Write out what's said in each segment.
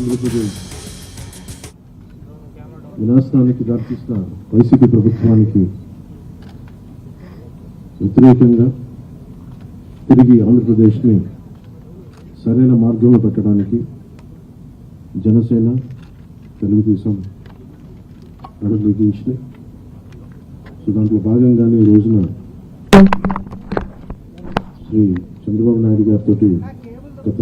ఆంధ్రప్రదేశ్ వినాశనానికి దారితీసిన వైసీపీ ప్రభుత్వానికి వ్యతిరేకంగా తిరిగి ఆంధ్రప్రదేశ్ని సరైన మార్గంలో పెట్టడానికి జనసేన తెలుగుదేశం అడుగు బిగించినాయి సో దాంట్లో భాగంగానే ఈ రోజున శ్రీ చంద్రబాబు నాయుడు గారితో గత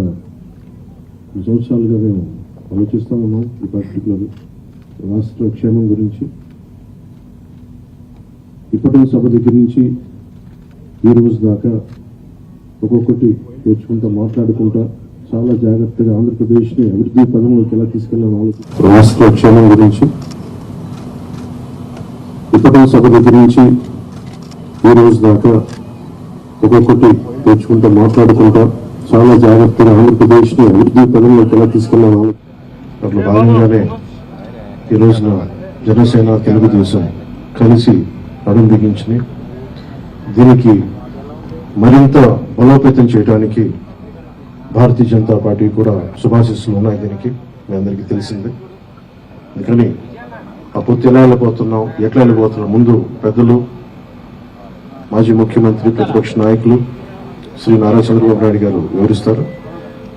సంవత్సరాలుగా మేము ఆలోచిస్తూ ఉన్నాం ఈ పర్టికులర్ రాష్ట్ర క్షేమం గురించి. ఇప్పటి సభ దగ్గర నుంచి ఈ రోజు దాకా ఒక్కొక్కటి తెచ్చుకుంటా మాట్లాడుకుంటా చాలా జాగ్రత్తగా ఆంధ్రప్రదేశ్ని అభివృద్ధి పదంలోకి ఎలా తీసుకెళ్ళాలని రాష్ట్ర క్షేమం గురించి. ఇప్పటి సభ దగ్గర నుంచి ఈ రోజు దాకా ఒక్కొక్కటి తెచ్చుకుంటా మాట్లాడుకుంటా చాలా జాగ్రత్తగా ఆంధ్రప్రదేశ్ని అభివృద్ధి పదంలోకి ఎలా తీసుకెళ్ళాలని దాంట్లో భాగంగానే ఈ రోజున జనసేన తెలుగుదేశం కలిసి అడుగు బిగించినాయి దీనికి మరింత బలోపేతం చేయడానికి భారతీయ జనతా పార్టీ కూడా శుభాశిస్సులు ఉన్నాయి దీనికి. మీ అందరికీ తెలిసిందే. అందుకని ఆ పొత్తు ఎలా వెళ్ళిపోతున్నాం ఎట్లా వెళ్ళిపోతున్నాం? ముందు పెద్దలు మాజీ ముఖ్యమంత్రి ప్రతిపక్ష నాయకులు శ్రీ నారా చంద్రబాబు నాయుడు గారు వివరిస్తారు.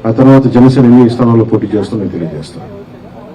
ఆ తర్వాత జనసేన ఎన్ని స్థానాల్లో పోటీ చేస్తామని తెలియజేస్తాను.